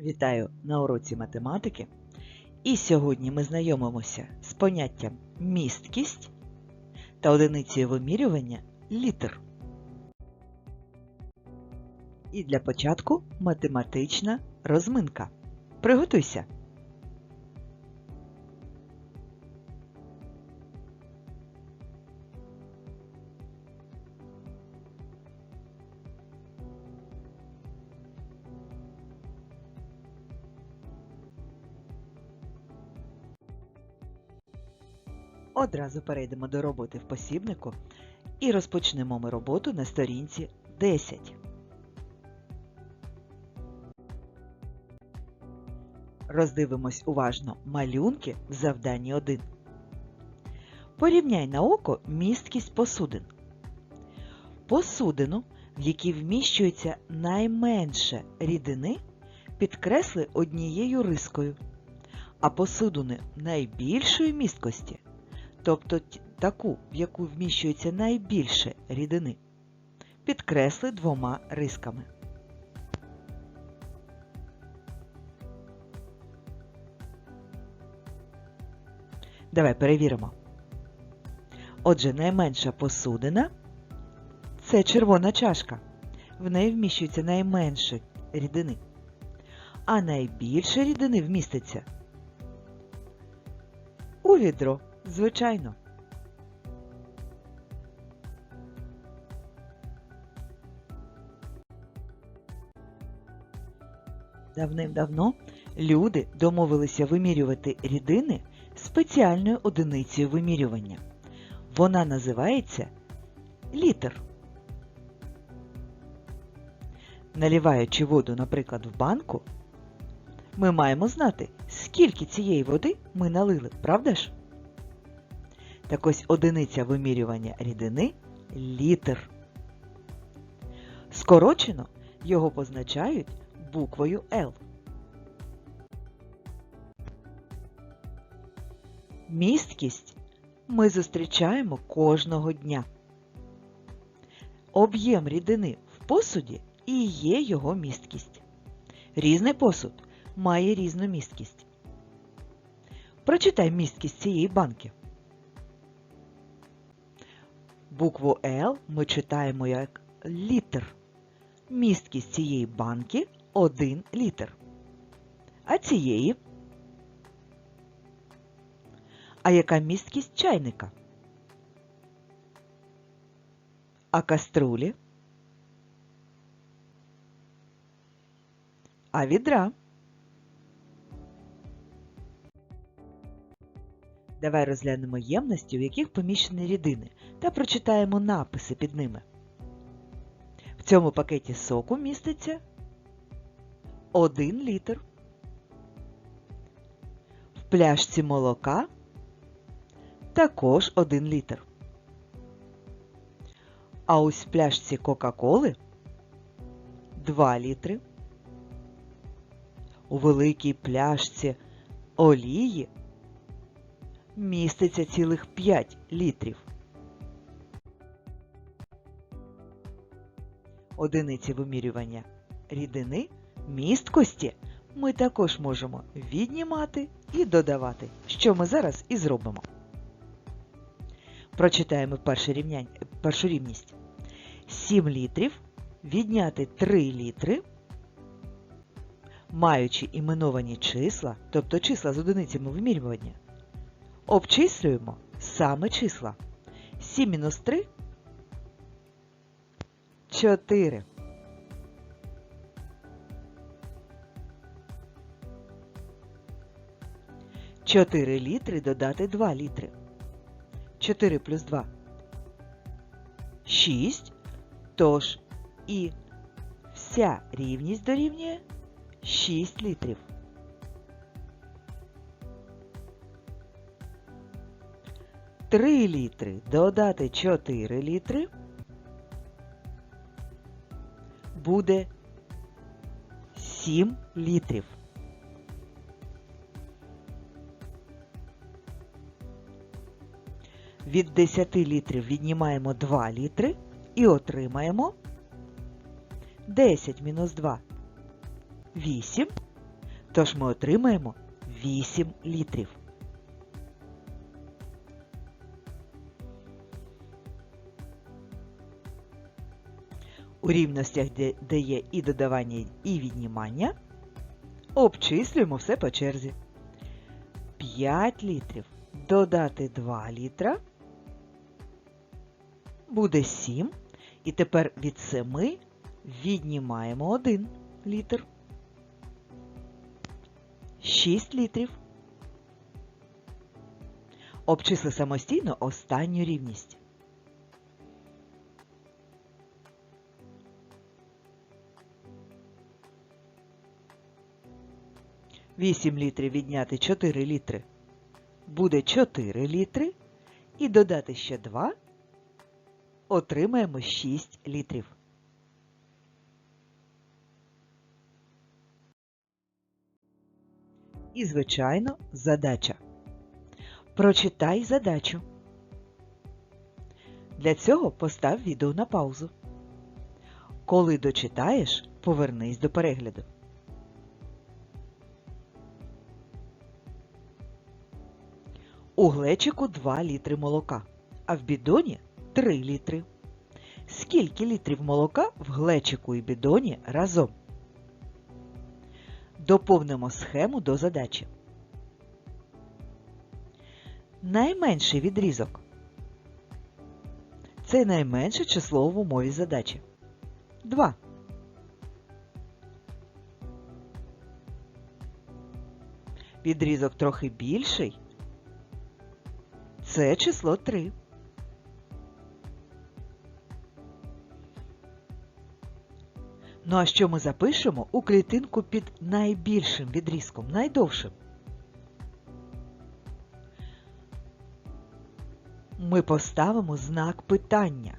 Вітаю на уроці математики. І сьогодні ми знайомимося з поняттям місткість та одиницею вимірювання літер. І для початку математична розминка. Приготуйся! Одразу перейдемо до роботи в посібнику і розпочнемо ми роботу на сторінці 10. Роздивимось уважно малюнки в завданні 1. Порівняй на око місткість посудин. Посудину, в якій вміщується найменше рідини, підкресли однією рискою, а посудини найбільшої місткості тобто таку, в яку вміщується найбільше рідини, підкресли двома рисками. Давай перевіримо. Отже, найменша посудина це червона чашка. В неї вміщується найменше рідини. А найбільше рідини вміститься у відро. Звичайно. Давним-давно люди домовилися вимірювати рідини спеціальною одиницею вимірювання. Вона називається літр. Наливаючи воду, наприклад, в банку, ми маємо знати, скільки цієї води ми налили, правда ж? Так ось одиниця вимірювання рідини літр. Скорочено його позначають буквою L. Місткість ми зустрічаємо кожного дня. Об'єм рідини в посуді і є його місткість. Різний посуд має різну місткість. Прочитай місткість цієї банки. Букву L ми читаємо як літр. Місткість цієї банки 1 літр. А цієї? А яка місткість чайника? А каструлі? А відра? Давай розглянемо ємності, в яких поміщені рідини, та прочитаємо написи під ними. В цьому пакеті соку міститься 1 літр. В пляшці молока також 1 літр. А ось в пляшці Кока-Коли 2 літри. У великій пляшці олії міститься цілих 5 літрів. Одиниці вимірювання рідини місткості ми також можемо віднімати і додавати, що ми зараз і зробимо. Прочитаємо перше рівнянь, першу рівність. 7 літрів відняти 3 літри, маючи іменовані числа, тобто числа з одиницями вимірювання, Обчислюємо саме числа. 7 мінус 3 – 4. Чотири літри додати 2 літри. 4 плюс 2 – 6. Тож і вся рівність дорівнює 6 літрів. 3 літри додати 4 літри буде 7 літрів. Від 10 літрів віднімаємо 2 літри і отримаємо 10 мінус 2 8. Тож ми отримаємо 8 літрів. У рівностях, де, є і додавання, і віднімання, обчислюємо все по черзі. 5 літрів додати 2 літра буде 7. І тепер від 7 віднімаємо 1 літр. 6 літрів. Обчисли самостійно останню рівність. Вісім літрів відняти 4 літри буде 4 літри. І додати ще 2 отримаємо 6 літрів. І, звичайно, задача. Прочитай задачу. Для цього постав відео на паузу. Коли дочитаєш, повернись до перегляду. У глечику 2 літри молока, а в бідоні 3 літри. Скільки літрів молока в глечику і бідоні разом? Доповнимо схему до задачі. Найменший відрізок. Це найменше число в умові задачі. 2. Відрізок трохи більший. Це число 3. Ну а що ми запишемо у клітинку під найбільшим відрізком, найдовшим? Ми поставимо знак питання.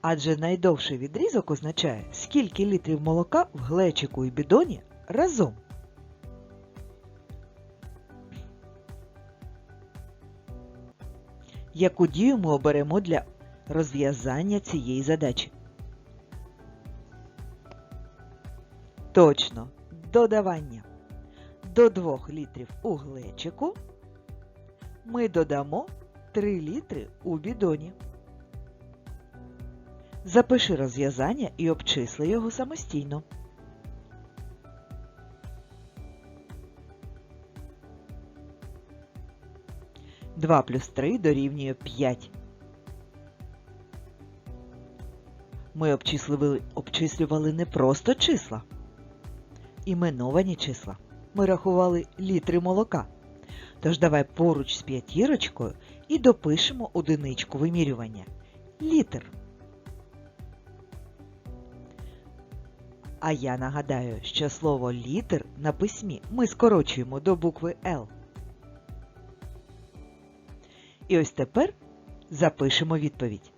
Адже найдовший відрізок означає, скільки літрів молока в глечику і бідоні разом. Яку дію ми оберемо для розв'язання цієї задачі? Точно, додавання. До 2 літрів у глечику ми додамо 3 літри у бідоні. Запиши розв'язання і обчисли його самостійно. Два плюс три дорівнює 5. Ми обчислювали, обчислювали не просто числа. Іменовані числа. Ми рахували літри молока. Тож давай поруч з п'ятірочкою і допишемо одиничку вимірювання. Літр. А я нагадаю, що слово літр на письмі ми скорочуємо до букви Л. І ось тепер запишемо відповідь.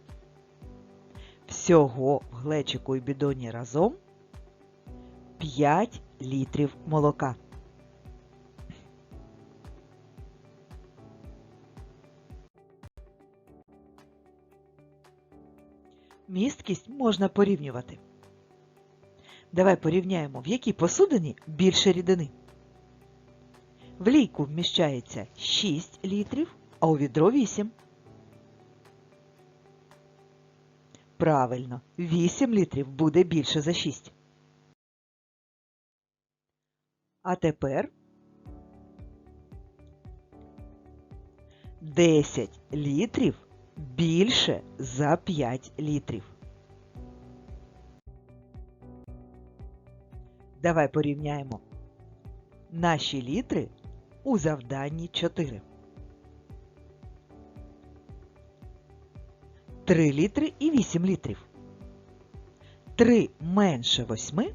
Всього в глечику і бідоні разом 5 літрів молока. Місткість можна порівнювати. Давай порівняємо, в якій посудині більше рідини. В лійку вміщається 6 літрів, а у відро 8. Правильно, 8 літрів буде більше за 6. А тепер 10 літрів більше за 5 літрів. Давай порівняємо наші літри у завданні 4. 3 літри і 8 літрів. 3 менше 8,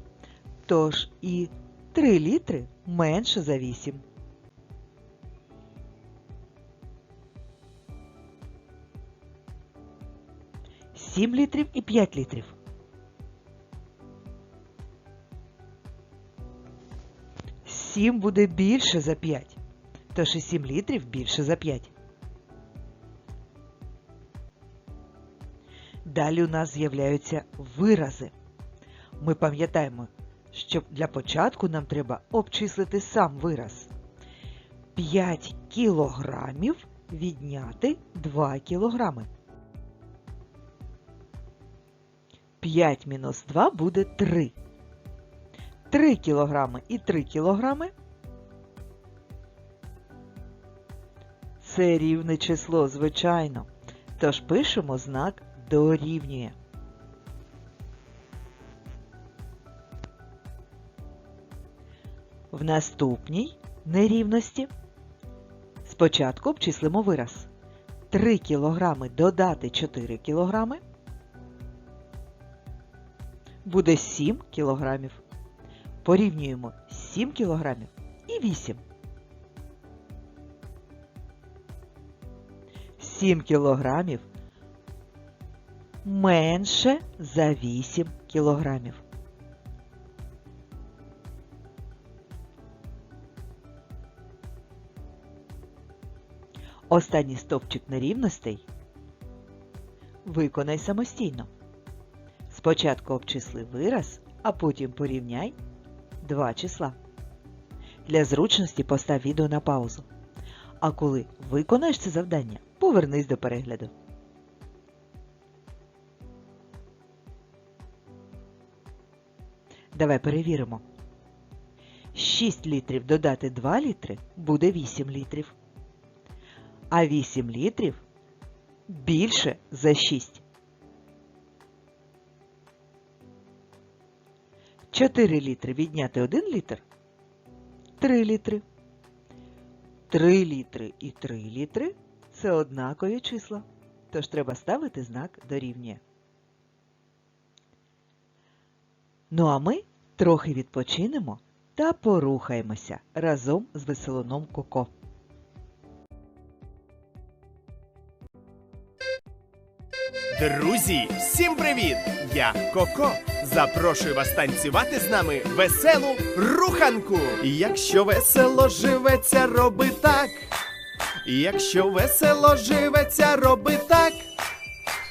тож і 3 літри менше за 8. Сім літрів і 5 літрів. Сім буде більше за 5. Тож і 7 літрів більше за 5. Далі у нас з'являються вирази. Ми пам'ятаємо, щоб для початку нам треба обчислити сам вираз. 5 кілограмів відняти 2 кілограми. 5 мінус 2 буде 3. 3 кілограми і 3 кілограми Це рівне число, звичайно. Тож пишемо знак дорівнює. В наступній нерівності спочатку обчислимо вираз. 3 кілограми додати 4 кілограми буде 7 кілограмів. Порівнюємо 7 кілограмів і 8. 7 кілограмів менше за 8 кілограмів. Останній стовпчик нерівностей виконай самостійно. Спочатку обчисли вираз, а потім порівняй два числа. Для зручності постав відео на паузу. А коли виконаєш це завдання, повернись до перегляду. Давай перевіримо. 6 літрів додати 2 літри буде 8 літрів. А 8 літрів більше за 6. 4 літри відняти 1 літр 3 літри. 3 літри і 3 літри це однакові числа, тож треба ставити знак дорівнює. Ну а ми трохи відпочинемо та порухаємося разом з веселоном Коко. Друзі, всім привіт! Я Коко. Запрошую вас танцювати з нами веселу руханку. Якщо весело живеться, роби так. Якщо весело живеться, роби так.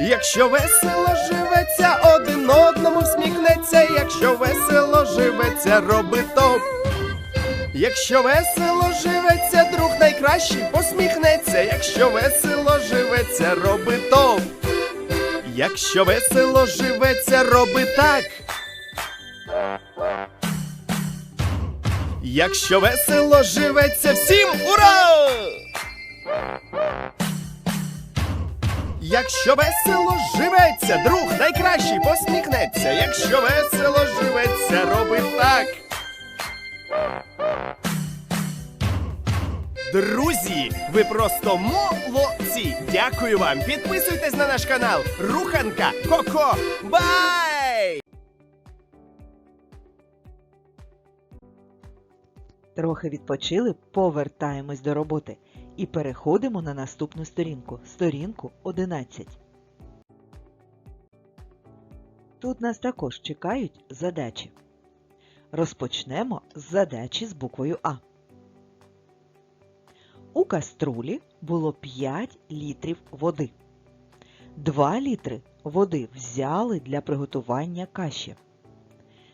Якщо весело живеться, один одному всміхнеться, якщо весело живеться, роби топ. Якщо весело живеться, друг найкращий посміхнеться, якщо весело живеться, роби топ. Якщо весело живеться, роби так. Якщо весело живеться, всім ура! Якщо весело живеться, друг найкращий посміхнеться. Якщо весело живеться, роби так. Друзі, ви просто молодці! Дякую вам! Підписуйтесь на наш канал Руханка Коко. Бай! Трохи відпочили, повертаємось до роботи і переходимо на наступну сторінку, сторінку 11. Тут нас також чекають задачі. Розпочнемо з задачі з буквою А. У каструлі було 5 літрів води. 2 літри води взяли для приготування каші.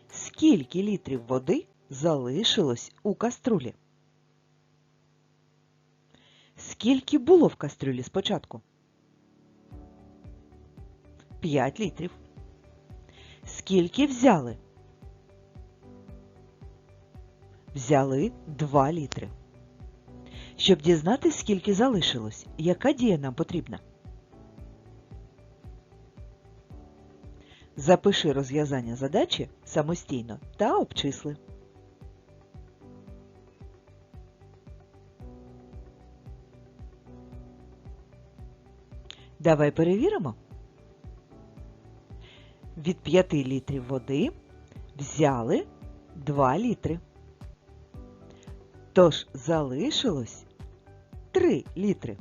Скільки літрів води залишилось у каструлі? Скільки було в кастрюлі спочатку? 5 літрів. Скільки взяли? Взяли 2 літри. Щоб дізнатися, скільки залишилось, яка дія нам потрібна? Запиши розв'язання задачі самостійно та обчисли. Давай перевіримо. Від 5 літрів води взяли 2 літри. Тож залишилось 3 літри.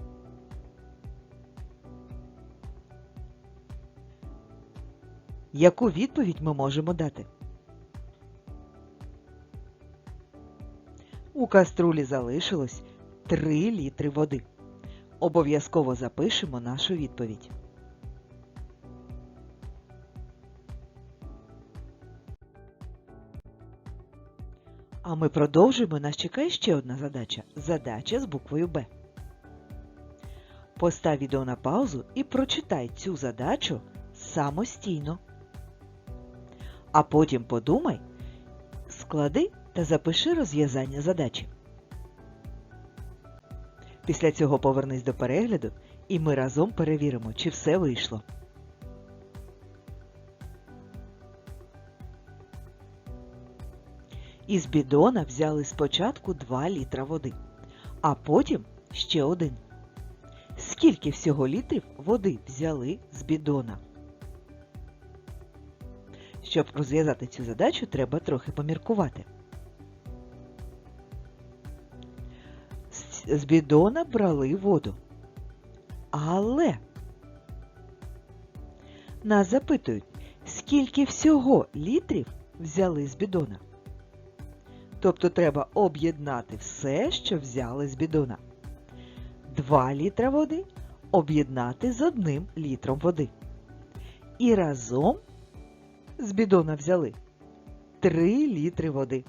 Яку відповідь ми можемо дати? У каструлі залишилось 3 літри води. Обов'язково запишемо нашу відповідь. А ми продовжуємо. Нас чекає ще одна задача. Задача з буквою Б. Постав відео на паузу і прочитай цю задачу самостійно. А потім подумай, склади та запиши розв'язання задачі. Після цього повернись до перегляду і ми разом перевіримо, чи все вийшло. Із бідона взяли спочатку 2 літра води, а потім ще один. Скільки всього літрів води взяли з бідона? Щоб розв'язати цю задачу, треба трохи поміркувати. З- бідона брали воду. Але нас запитують, скільки всього літрів взяли з бідона. Тобто треба об'єднати все, що взяли з бідона. 2 літра води об'єднати з одним літром води. І разом з бідона взяли 3 літри води.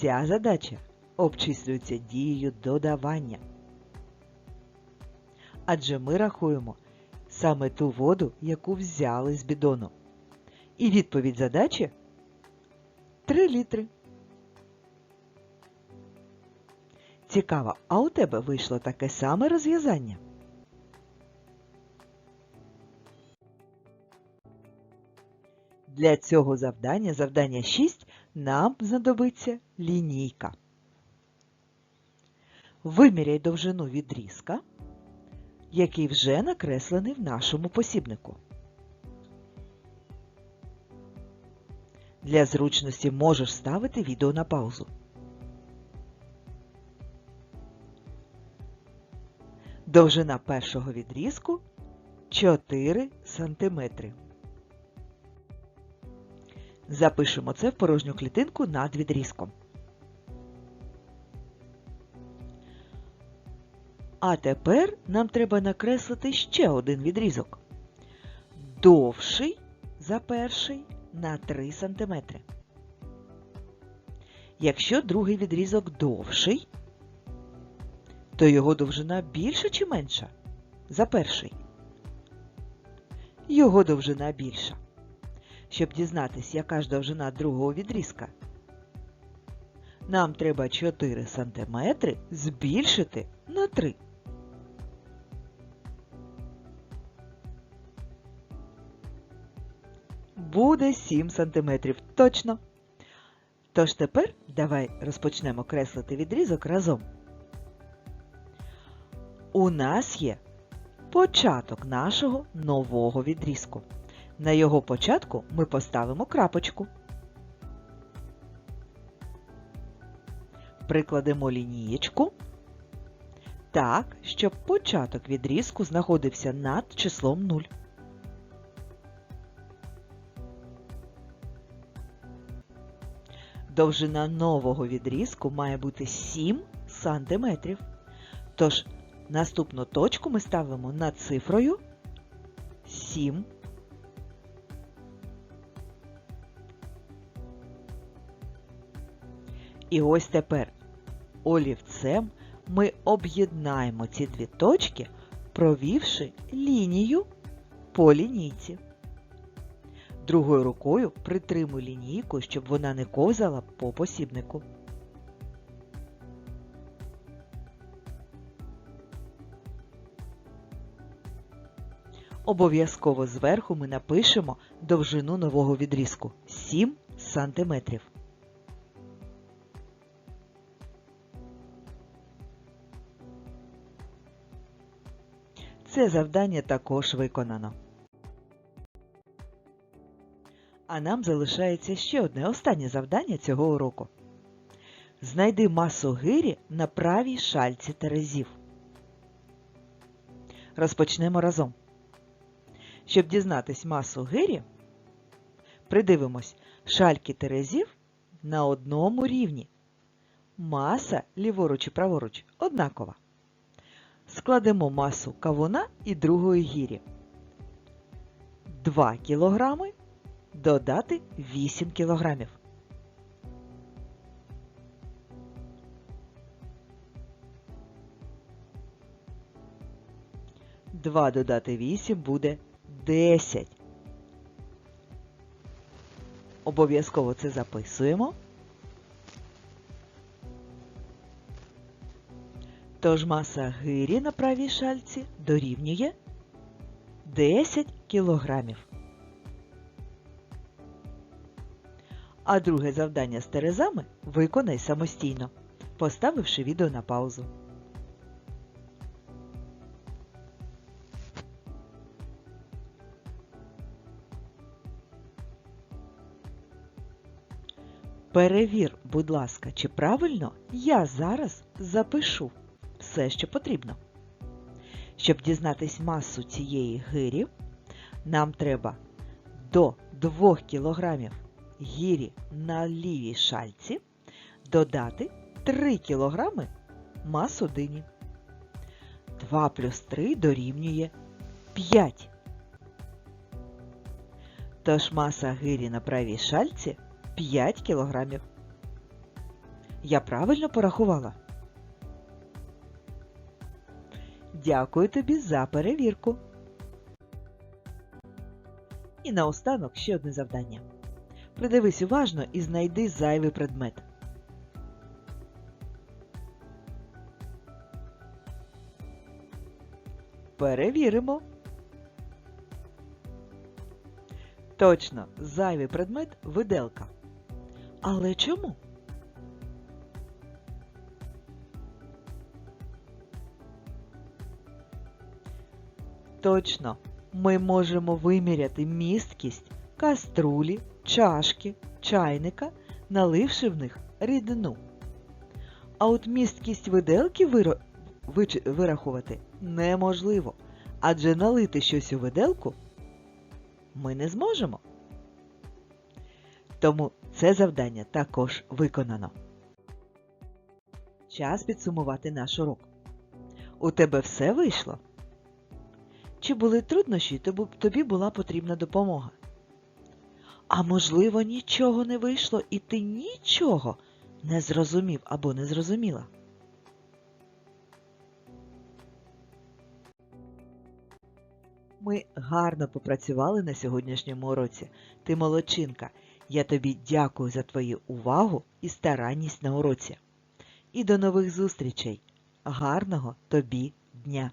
Ця задача обчислюється дією додавання. Адже ми рахуємо саме ту воду, яку взяли з бідону. І відповідь задачі 3 літри. Цікаво, а у тебе вийшло таке саме розв'язання? Для цього завдання, завдання 6, нам знадобиться лінійка. Виміряй довжину відрізка, який вже накреслений в нашому посібнику. Для зручності можеш ставити відео на паузу. Довжина першого відрізку 4 см. Запишемо це в порожню клітинку над відрізком. А тепер нам треба накреслити ще один відрізок. Довший за перший на 3 см. Якщо другий відрізок довший, то його довжина більша чи менша за перший? Його довжина більша. Щоб дізнатись, яка ж довжина другого відрізка, нам треба 4 см збільшити на 3. Буде 7 см. Точно. Тож тепер давай розпочнемо креслити відрізок разом. У нас є початок нашого нового відрізку. На його початку ми поставимо крапочку. Прикладемо лінієчку так, щоб початок відрізку знаходився над числом 0. Довжина нового відрізку має бути 7 сантиметрів. Тож наступну точку ми ставимо над цифрою 7. І ось тепер олівцем ми об'єднаємо ці дві точки, провівши лінію по лінійці. Другою рукою притримуй лінійку, щоб вона не ковзала по посібнику. Обов'язково зверху ми напишемо довжину нового відрізку 7 сантиметрів. Це завдання також виконано. А нам залишається ще одне останнє завдання цього уроку. Знайди масу гирі на правій шальці терезів. Розпочнемо разом. Щоб дізнатись масу гирі, придивимось шальки терезів на одному рівні. Маса ліворуч і праворуч однакова. Складемо масу кавуна і другої гірі. 2 кілограми додати 8 кілограмів. Два додати 8 буде 10. Обов'язково це записуємо. Тож маса гирі на правій шальці дорівнює 10 кілограмів. А друге завдання з терезами виконай самостійно, поставивши відео на паузу. Перевір, будь ласка, чи правильно я зараз запишу все, що потрібно. Щоб дізнатись масу цієї гирі, нам треба до 2 кг гірі на лівій шальці додати 3 кг масу дині. 2 плюс 3 дорівнює 5. Тож маса гирі на правій шальці 5 кілограмів. Я правильно порахувала? Дякую тобі за перевірку. І наостанок ще одне завдання. Придивись уважно і знайди зайвий предмет. Перевіримо. Точно, зайвий предмет виделка. Але чому? Точно, ми можемо виміряти місткість каструлі, чашки, чайника, наливши в них рідину. А от місткість виделки виро... вич- вирахувати неможливо, адже налити щось у виделку ми не зможемо. Тому це завдання також виконано. Час підсумувати наш урок. У тебе все вийшло? Чи були труднощі, тобі- була потрібна допомога? А можливо, нічого не вийшло і ти нічого не зрозумів або не зрозуміла? Ми гарно попрацювали на сьогоднішньому уроці. Ти молодчинка. Я тобі дякую за твою увагу і старанність на уроці. І до нових зустрічей. Гарного тобі дня!